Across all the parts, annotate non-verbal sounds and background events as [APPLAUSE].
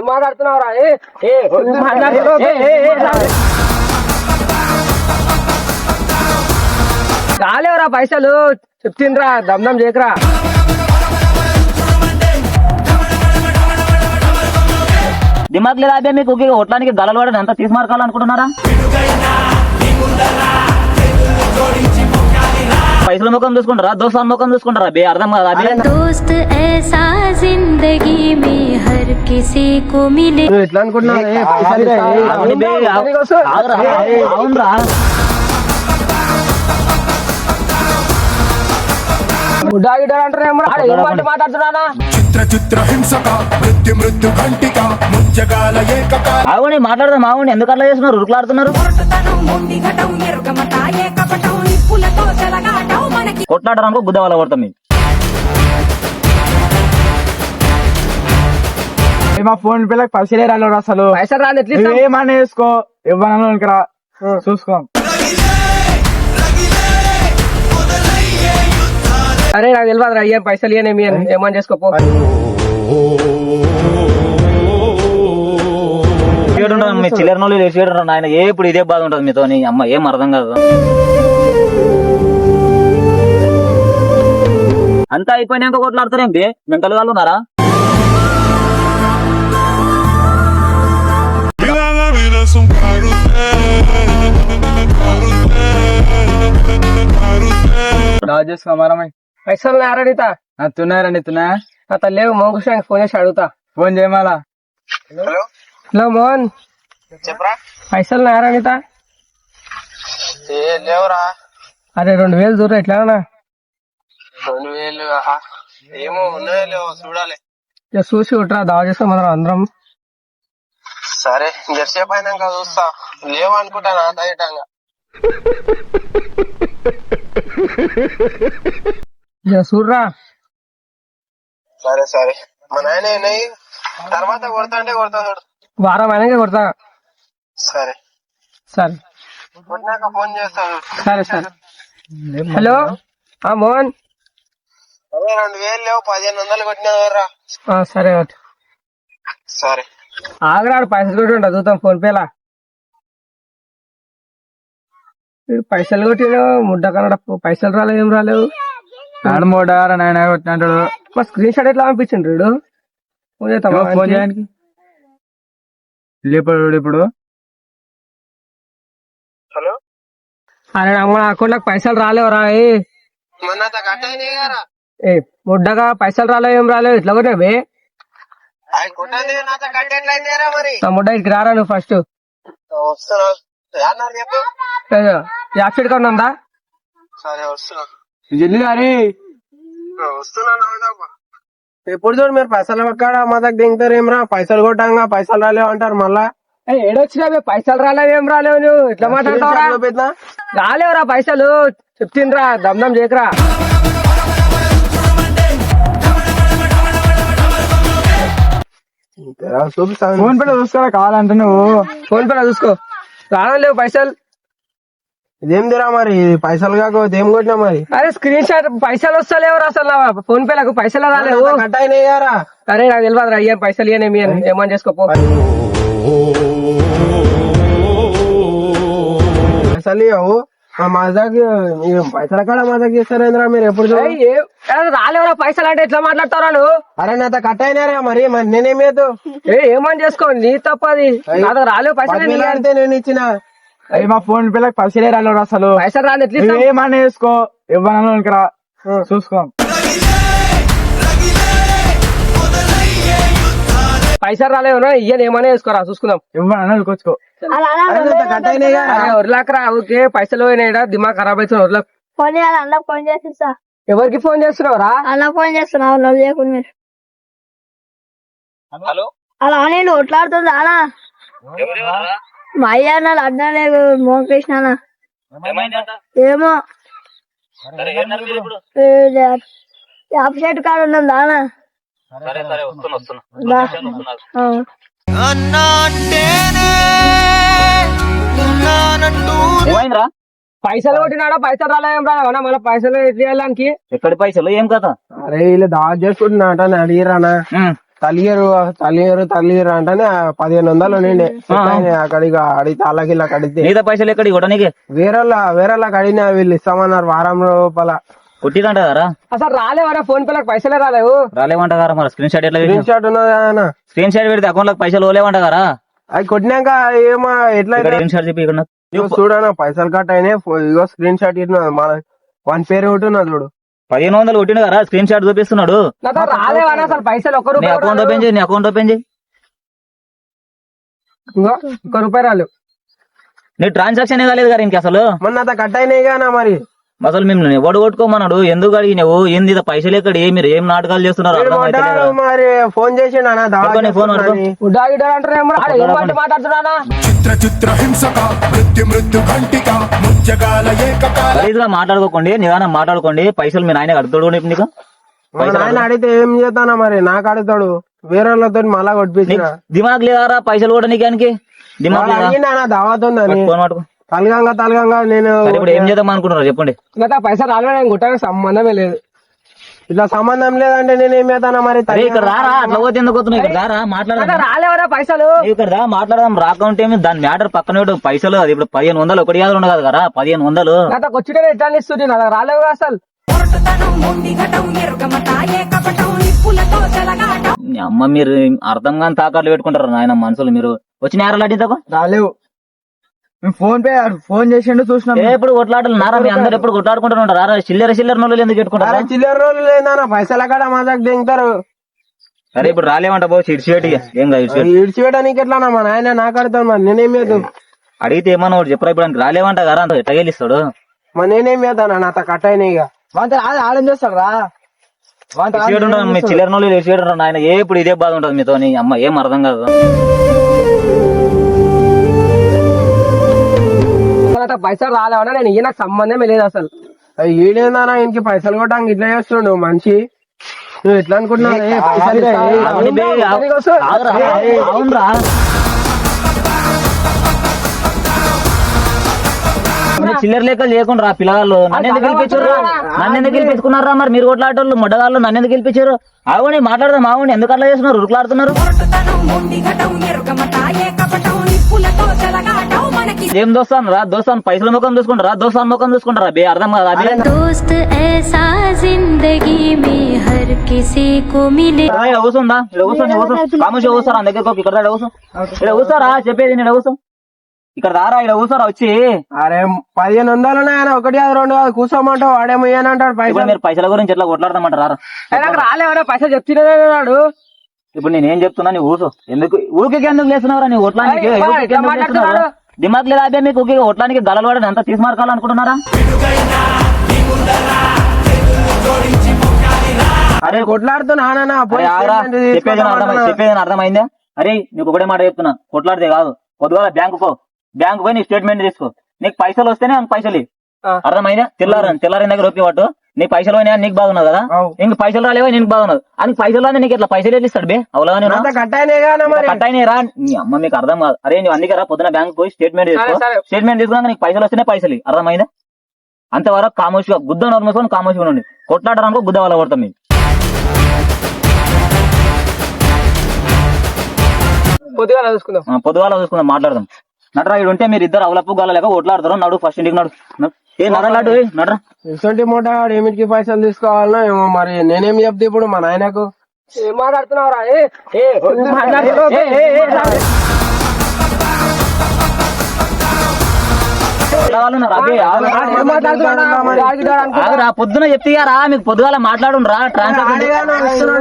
ఏం మాట్లాడుతున్నావురా? ఏ, ఏ, ఏం మాట్లాడుతున్నావు? ఏ, ఏ, ఏ, రా. రాలేవురా పైసలు. చెప్తిండ్రా దమ్దం చేయకరా. దిమాగ్ లేదా అబ్బే మీకు? కొట్టడానికి గలలు పడని ఎంత తీసి మార్కాలనుకుంటున్నారా పైసల ముఖం చూసుకుంటారా దోస్తాల ముఖం చూసుకుంటారా బే అర్థం కాదా అబ్బే दोस्त ऐसा जिंदगी में हर किसी को मिले నువ్వు ఎట్లా అనుకుంటున్నావు ఏ, పైసలు ఇస్తా, ఏ, అవును బే, అవును, అవు- దానికి వస్తా. మొండి ఘటం ఎరుగమట ఏకపటం. నిప్పులతో చెలగాటం మనకి. కొట్లాడడానికి గుద్ద వాళ్ళ ఏ మా ఫోన్ పిల్లకి పైసలే రాలేదు అసలు. పైసలు ఇస్తాం? ఏమన్నా వేసుకో? ఇవ్వను రా. చూసుకో. అరే నాకు తెలియదు రా ఏం పైసలు ఇయ్యనేమి అని ఏమని చేసుకోపో. మీ చిల్లర నోళ్ళు చేయడం ఆయన ఏ ఇప్పుడు ఇదే బాధ ఉంటుంది మీతో అమ్మ ఏం అర్థం కాదు. అంతా అయిపోయినాక కొట్లాడతారేం బే మెంటల్ వాళ్ళు ఉన్నారా Vida la పైసలు నారడితా తున్నారండి తున్నా? అతను లేవు మోహన్ కృష్ణకి ఫోన్ చేసి అడుగుతా. ఫోన్ చేయమాలా? హలో? మోహన్. చెప్పరా? పైసలు లేవురా. అరే రెండు వేలు దూరం ఎట్లానా రెండు వేలు. ఏమో ఉన్నాయో చూడాలి. చూసి ఉంటా దావా చేస్తాం మనం అందరం. సరే జర్సేపు అయినాక చూస్తా. లేవు ఇక [LAUGHS] చూడరా సరే సరే. మా నాయన తర్వాత కొడతా అంటే కొడతా చూడు వారం అయినాక కొడతా. సరే. సరే. కొట్టినాక ఫోన్ చేస్తా చూడు. సరే సరే. హలో? ఆ మోహన్? అదే రెండు వేలు లేవు పదిహేను వందలు కొట్టినా సరే. సరే. ఆగరాడు పైసలు కొట్టి ఉంటా చూద్దాం ఫోన్ పేలా. పైసలు కొట్టిన ముడ్డ కన్నడ పైసలు రాలేవు ఏం రాలేవు. నాడు మూడారా నాయన కొట్టినట్టు మా స్క్రీన్ షాట్ ఎట్లా పంపించిండు వీడు? ఫోన్ ఫోన్ చేయడానికి? ఇప్పుడు ఇప్పుడు. హలో? అరే అమ్మ నా అకౌంట్లోకి పైసలు రాలేవురా ఏ? ముడ్డగా పైసలు రాలేవు ఏం రాలేవు ఇట్లా కొట్టినా బే అవి కొట్టండి నాతో కట్ ఎట్లయితేరా మరి? నా ముడ్డ ఇక్కడికి రారా నువ్వు ఫస్ట్ యాక్సిడ్ కన్నా ఉందా? సరే వస్తున్నా. జల్లి అవునమ్మా. ఎప్పుడు చూడు మీరు పైసలు ఎక్కడ మా దగ్గర దింగుతారు ఏం రా పైసలు కొట్టాంగా పైసలు రాలేవు అంటారు మళ్ళా. ఏడొచ్చినా పైసలు రాలేవు ఏం రాలేవు నువ్వు? ఇట్లా మాట్లాడతావురా? రాలేవురా పైసలు. చెప్తిండ్రా దమ్దం చేయకరా. ఫోన్ పిల్ల చూసుకోరా కావాలంటే నువ్వు? ఫోన్ పే చూసుకో. రాలేవు పైసలు. ఇదేం దిరా మరి? పైసలు కాకపోతే ఏం కొట్టినా మరి? అరే స్క్రీన్ షాట్ పైసలు వస్తలేవు అసలు. నా ఫోన్ పే లకు పైసలు రాలేవు. కట్ అయినాయి కదా అరే నాకు తెలియదు రా పైసలు ఇయ్యనేమి అని. ఏమని చేసుకోపో పైసలు ఇవ్వవు మా పైసల కాడ మాదాకి ఇస్తారేంద్రా మీరు? ఎప్పుడు రాలేవురా పైసలు అంటే ఎట్లా మాట్లాడతారా అరే నాతో కట్ అయినారా మరి మరి నేనేమేదు ఏమని చేసుకో నీ తప్పది నా దగ్గర రాలేవు పైసలు నేను అంటే నేను ఇచ్చిన. మా ఫోన్ పిల్లకి పైసలే రాలేదు అసలు. పైసలు ఇస్తాం? ఏమన్నా వేసుకో. ఇవ్వను రా. చూసుకో. పైసలు రాలేవు ఇయ్యని ఏమైనా వేసుకోరా చూసుకుందాం. ఇవ్వను వెళ్ళుకోవచ్చుకో వరలాకరా ఓకే పైసలు పోయినాయిడా దిమాగ్ ఖరాబ్ అవుతుంది వరలకు ఫోన్ చేయాలి అన్న ఫోన్ చేసిస్తా ఎవరికి ఫోన్ చేస్తున్నావురా? అన్న ఫోన్ చేస్తున్నావు లవ్ చేయకుండా మీరు. హలో? అలా నేను కొట్లాడుతుంది అలా. మా అయ్య అన్న అడ్డా లేదు మోహన్ కృష్ణ అన్న. ఏమో. యాప్ షర్ట్ కాడ ఉన్నాం దానా. ఏమైందిరా? పైసలు కొట్టినాడా? పైసలు రాలేం రా అవునా? మళ్ళీ పైసలు ఎట్లా ఇవ్వడానికి ఎక్కడి పైసలు? ఏం కథ? అరే వీళ్ళు దావా చేసుకుంటున్నా అడిగిరానా తలియరు తలియరు తలియరు అంటేనే ఆ పదిహేను వందలు ఉండే అక్కడికి అడిగితే వాళ్ళకి ఇలా కడితే. మిగతా పైసలు ఎక్కడ ఇవ్వడానికి వేరే వేరే అడిగినా వీళ్ళు ఇస్తామన్నారు వారం లోపల. కొట్టిరంట కదా అసలు రాలేవరా? ఫోన్ పేలకు పైసలే రాలేవు. రాలేవంట కదా మరి. స్క్రీన్ షాట్ ఎట్లా స్క్రీన్ షాట్ ఉన్నది స్క్రీన్ షాట్ పెడితే అకౌంట్లో పైసలు ఓలేవంట కదా అవి కొట్టినాక ఏమో ఎట్లా స్క్రీన్ షాట్ చెప్పి ఇక్కడ చూడనా పైసలు కట్ అయినాయి. ఇగో స్క్రీన్ షాట్ ఇట్లా మన వన్ పేరు ఒకటి ఉన్నది చూడు. పదిహేను వందలు కొట్టిండు కదా స్క్రీన్ షాట్ చూపిస్తున్నాడు. నాతో రాలేవరా అసలు పైసలు ఒక్క నీ రూపాయి అకౌంట్ ఓపెన్ చేయి నీ అకౌంట్ ఓపెన్ చేయి. ఇంకో ఒక్క రూపాయి రాలేవు నీ ట్రాన్సాక్షన్ కాలేదు కదా ఇంక అసలు? మొన్న అంత కట్ అయినాయి కానీ మరి. అసలు మిమ్మల్ని ఎవడు కొట్టుకోమన్నాడు? ఎందుకు అడిగినావు? ఏంది ఇది పైసలు ఎక్కడి? మీరు ఏం నాటకాలు చేస్తున్నారు మరి? ఫోన్ చిత్ర చిత్ర హింసక మాట్లాడుకోకండి నిదానం మాట్లాడుకోండి. పైసలు మీ నాయన అడుగుతాడు నీకు మా నాయన అడిగితే ఏం చేస్తానా మరి? నాకు అడుగుతాడు. వేరే వాళ్ళతో మళ్ళా కొట్టించిన దిమాగ్ లేదారా? పైసలు కూడా నీకానికి దిమాగ్ దావత్ ఫోన్ పట్టుకో. తలగంగా తలగంగా నేను ఇప్పుడు ఏం చేద్దాం అనుకుంటున్నారు? చెప్పండి. నాతో పైసలు రాలేదు నేను గుట్టడానికి సంబంధమే లేదు. ఇట్లా సంబంధం లేదంటే నేను ఏం చేస్తానా మరి? ఇక్కడ రారా? అట్లా పోతే ఎందుకు వస్తున్నావు? ఇక్కడ రారా? మాట్లాడదాం రాలేవరా పైసలు? ఇక్కడ రా మాట్లాడదాం. రాకుంటే ఏమి? దాని మ్యాటర్ పక్కన. పైసలు అది ఇప్పుడు పదిహేను వందలు. ఒకటి కాదు ఉండదు కదా పదిహేను వందలు. నాతో వచ్చిన ఎట్లా ఇస్తుంది. నాతో రాలేవు అసలు. అమ్మ మీరు అర్థం కాని తాకట్లు పెట్టుకుంటారు నాయన మనుషులు మీరు? వచ్చిన నేరాలు అడిగితే రాలేవు. మేము ఫోన్ పే ఫోన్ చేసిండు చూసినాం ఎప్పుడు కొట్లాటలు నారా మీ అందరు ఎప్పుడు కొట్లాడుకుంటూ ఉంటారు? రారా చిల్లర చిల్లర నోళ్ళు ఎందుకు అరే పెట్టుకుంటారా చిల్లర రోజులు లేదన్న పైసలు అక్కడ మా దగ్గర దింగుతారు సరే ఇప్పుడు రాలేమంట బో ఇడిచిపెట్టి ఏం కాదు ఇడిచిపెట్టి ఇడిచిపెట్టడానికి ఎట్లా మా నాయన నాకు అడుగుతాను మరి నేనేం చేద్దాం? అడిగితే ఏమన్నా ఒకటి చెప్పరా ఇప్పుడు రాలేవంట కదా అంత ఎట్లా గెలిస్తాడు? మరి నేనేం చేద్దాను? నాతో కట్ అయినాయి ఇక. రాదు ఆడం చేస్తాడు రా? మీ చిల్లర నోళ్ళు ఇడిచిపెట్టి ఉంటాం ఆయన ఏ ఇప్పుడు ఇదే బాధ ఉంటుంది మీతో అమ్మ ఏం అర్థం కాదు. నాతో పైసలు రాలేవనా నేను ఈయనకు సంబంధమే లేదు అసలు ఈడేందన్నా ఇంటికి పైసలు కొట్టడానికి ఇట్లా చేస్తుండు మనిషి నువ్వు ఎట్లా అనుకుంటున్నావు నన్ను చిల్లర లేక చేయకుండా రా పిల్లగాళ్ళు. నన్ను ఎందుకు గెలిపించారు నన్ను ఎందుకు గెలిపించుకున్నారు రా మరి? మీరు కొట్లాడటోళ్ళు మొడగాళ్ళు నన్ను ఎందుకు గెలిపించారు ఆవుని మాట్లాడదాం ఆవుని ఎందుకు అట్లా చేస్తున్నారు? రుకులాడుతున్నారు ఏం దోస్తాను రా? దోస్తాను. పైసల ముఖం చూసుకుంటారా దోస్తాను ముఖం చూసుకుంటారా బే అర్థం కదా? దోస్త్ ఏసా కూర్చుందా ఇక్కడ కూర్చోండి కూర్చో కామోషి కూర్చోరా దగ్గరకు ఇక్కడ కూర్చో ఇక్కడ కూర్చోరా చెప్పేది నేను కూర్చో ఇక్కడ రారా ఇక్కడ కూర్చోరా వచ్చి. అరే పదిహేను వందలు ఉన్నాయన ఒకటి కాదు రెండు కాదు కూర్చోమంటావు వాడేమో ఇప్పుడు పైసలు. మీరు పైసల గురించి ఎట్లా కొట్లాడతామంటారా. నాకు రాలేవరా పైసలు చెప్తూనే ఉన్నాడు ఇప్పుడు నేను ఏం చెప్తున్నా నీ ఊసు ఎందుకు? ఊరికి ఎందుకు లేస్తున్నావురా నీ ఊరికే ఎందుకు? లేస్తున్నావురా? దిమాగ్ లేదా అదే మీకు ఊరికే ఒట్లానికి గలవాడని ఎంత తీసి మార్కాలనుకుంటున్నారా అరే కొట్లాడుతున్నా నాన్న అరే ఆగరా, చెప్పేది నా అర్థమై- చెప్పేది నా అర్థమైందా? అరే నీకు ఒకటే మాట చెప్తున్నా. కొట్లాడితే కాదు. పొద్దుగాల బ్యాంకు పో బ్యాంకు పోయి నీ స్టేట్మెంట్ తీసుకో. నీకు పైసలు వస్తేనే నాకు పైసలు. అర్థమైందా? తెల్లారని తెల్లారిన దగ్గర ఒప్పి పట్టు నీకు పైసలు పోయినా నీకు బాగున్నది కదా. ఇంక పైసలు రాలేవా? నీకు బాగున్నది అని పైసలు రాని నీకు ఇట్లా పైసలు ఎట్లా ఇస్తాడు బే? అవులాగా అంత కట్ అయినాయి కదా మరి? కట్ అయినాయి రా. నీ అమ్మ మీకు అర్థం కాదు. అరే నువ్వు అందుకే రా పొద్దున బ్యాంక్ పోయి స్టేట్మెంట్ తీసుకో. స్టేట్మెంట్ తీసుకున్నాక నీకు పైసలు వస్తేనే పైసలు. అర్థమైందా? అంతవరకు కామోషిగా గుద్ద నోర్మేసుకొని కామోషిగా ఉండండి. కొట్లాడరానుకో గుద్ద వాళ్ళ కొడతాం మీకు పొద్దుగా చూసుకుందాం. పొద్దుగాల చూసుకుందాం మాట్లాడదాం. నడరా ఇక్కడ ఉంటే మీరు ఇద్దరు అవలప్పు గలలేక ఓట్లాడతారు నడు ఫస్ట్ ఇంటికి నడు నడు. ఏ నడలాడు ఏ, నడరా వాడు ఏమిటికి పైసలు తీసుకోవాలనో ఏమో మరి నేనేం చెప్తే ఇప్పుడు మా నాయనకు ఏం మాట్లాడుతున్నావురా ఏ రా. పొద్దున చెప్తారా మీకు పొద్దుగాల మాట్లాడు రా ట్రాన్సాక్షన్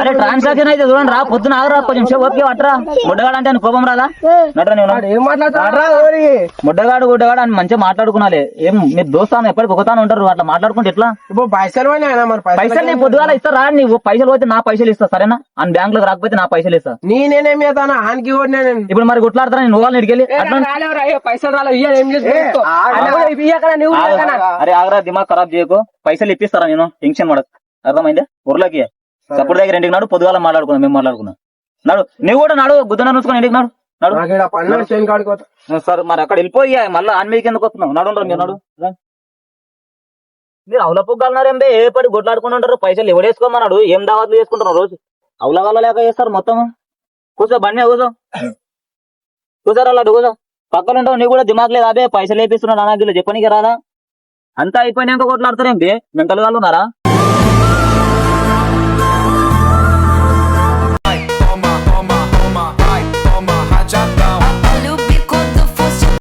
అరే ట్రాన్సాక్షన్ అయితే చూడండి రా పొద్దున ఆగురా కొంచెం సేపు ఓకే పట్టరా. ముడ్డగాడు అంటే కోపం రాదా? మాట్లాడుతున్నావు ముడ్డగాడు గుడ్డగాడు అని మంచిగా మాట్లాడుకున్నాలే. ఏం మీరు దోస్తాను ఎప్పటికి ఒకతాను ఉంటారు అట్లా మాట్లాడుకుంటే ఎట్లా? పైసలు నేను పొద్దుగాల ఇస్తా రా నీవు పైసలు పోతే నా పైసలు ఇస్తా సరేనా? అని బ్యాంక్లో రాకపోతే నా పైసలు ఇస్తా. నీ నేనేం చేస్తాను ఆనికి కూడా నేను. ఇప్పుడు మరి కొట్లాడతారా నేను నువ్వు ఏ, పైసలు ఏం నువ్వు ఇయ్యకనా? అరే ఆగరా దిమాగ్ ఖరాబ్ చేయకు. పైసలు ఇప్పిస్తారా నేను? టెన్షన్ పడకు. అర్థమైందా? ఊర్లోకి. సప్పుడు దగ్గర ఇంటికి నాడు పొద్దుగాల మాట్లాడుకుందాం మేము మాట్లాడుకుందాం. నడు నువ్వు కూడా నాడు గుద్దన చూసుకొని ఇంటికి నాడు. నడు. సార్ మరి అక్కడ వెళ్ళిపోయి మళ్ళీ ఆన్ మీదకి ఎందుకు వస్తున్నావు? నడు ఉండరు మీరు నడు. మీరు అవుల పుగ్గాలన్నారేం బే ఏ పడి ఉంటారు? పైసలు ఎవడేసుకోమన్నాడు? ఏం దావత్లు చేసుకుంటున్నారు రోజు? అవలగాల లేక చేస్తారు మొత్తం కూర్చో బండి కూర్చో కూర్చోరా అలా కూర్చో పక్కన ఉంటావు నీకు కూడా దిమాగ్ లేదు. అదే పైసలు వేపిస్తున్నావు నాన్న చెప్పనీకి రాదా? అంతా అయిపోయినాక కొట్లాడతారేంటి మెంటల్ వాళ్ళు ఉన్నారా